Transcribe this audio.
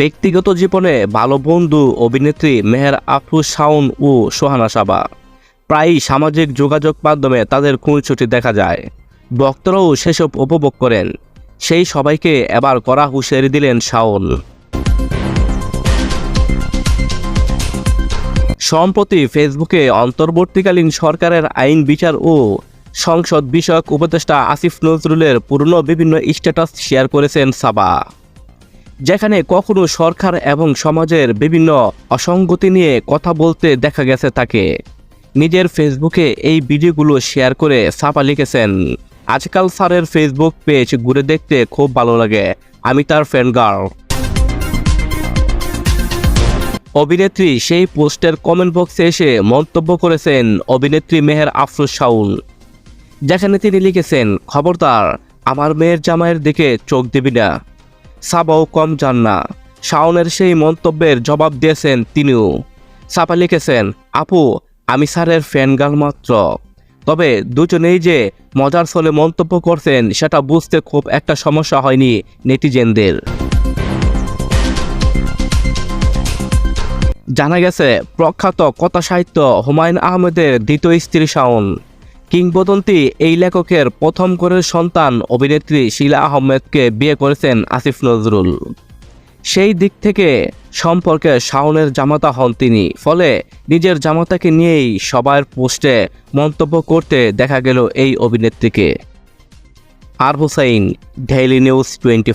ব্যক্তিগত জীবনে ভালো বন্ধু, অভিনেত্রী মেহের আফরুজ শাওন ও সোহানা সাবা। প্রায়ই সামাজিক যোগাযোগ মাধ্যমে তাদের খুনছুটি দেখা যায়। ভক্তরাও সেসব উপভোগ করেন। সেই সবাইকে এবার করা হুঁশিয়ারি দিলেন শাওন। সম্প্রতি ফেসবুকে অন্তর্বর্তীকালীন সরকারের আইন বিচার ও সংসদ বিষয়ক উপদেষ্টা আসিফ নজরুলের পুরনো বিভিন্ন স্ট্যাটাস শেয়ার করেছেন সাবা। যেখানে কখনো সরকার এবং সমাজের বিভিন্ন অসঙ্গতি নিয়ে কথা বলতে দেখা গেছে তাকে। নিজের ফেসবুকে এই ভিডিওগুলো শেয়ার করে সাপা লিখেছেন। আজকাল স্যারের ফেসবুক পেজ ঘুরে দেখতে খুব ভালো লাগে। আমি তার ফ্রেন্ড গার্ল। অভিনেত্রী সেই পোস্টের কমেন্ট বক্সে এসে মন্তব্য করেছেন অভিনেত্রী মেহের আফরোজ শাউন যেখানে তিনি লিখেছেন, খবরদার, আমার মেয়ের জামাইয়ের দিকে চোখ দিবি না। সাবাও কম যান না। শাওনের সেই মন্তব্যের জবাব দিয়েছেন তিনিও। সাপা লিখেছেন, আপু, আমি স্যারের ফ্যান গার্ল মাত্র। তবে দুজনেই যে মজার ছলে মন্তব্য করছেন, সেটা বুঝতে খুব একটা সমস্যা হয়নি নেটিজেনদের। জানা গেছে, প্রখ্যাত কথা সাহিত্য হুমায়ুন আহমেদের দ্বিতীয় স্ত্রী শাওন। কিংবদন্তি এই লেখকের প্রথম করে সন্তান অভিনেত্রী শিলা আহমেদকে বিয়ে করেছেন আসিফ নজরুল। সেই দিক থেকে সম্পর্কে শাওনের জামাতা হন তিনি, ফলে নিজের জামাতাকে নিয়েই সবার পোস্টে মন্তব্য করতে দেখা গেল এই অভিনেত্রীকে। আর হুসাইন, ডেইলি নিউজ টোয়েন্টি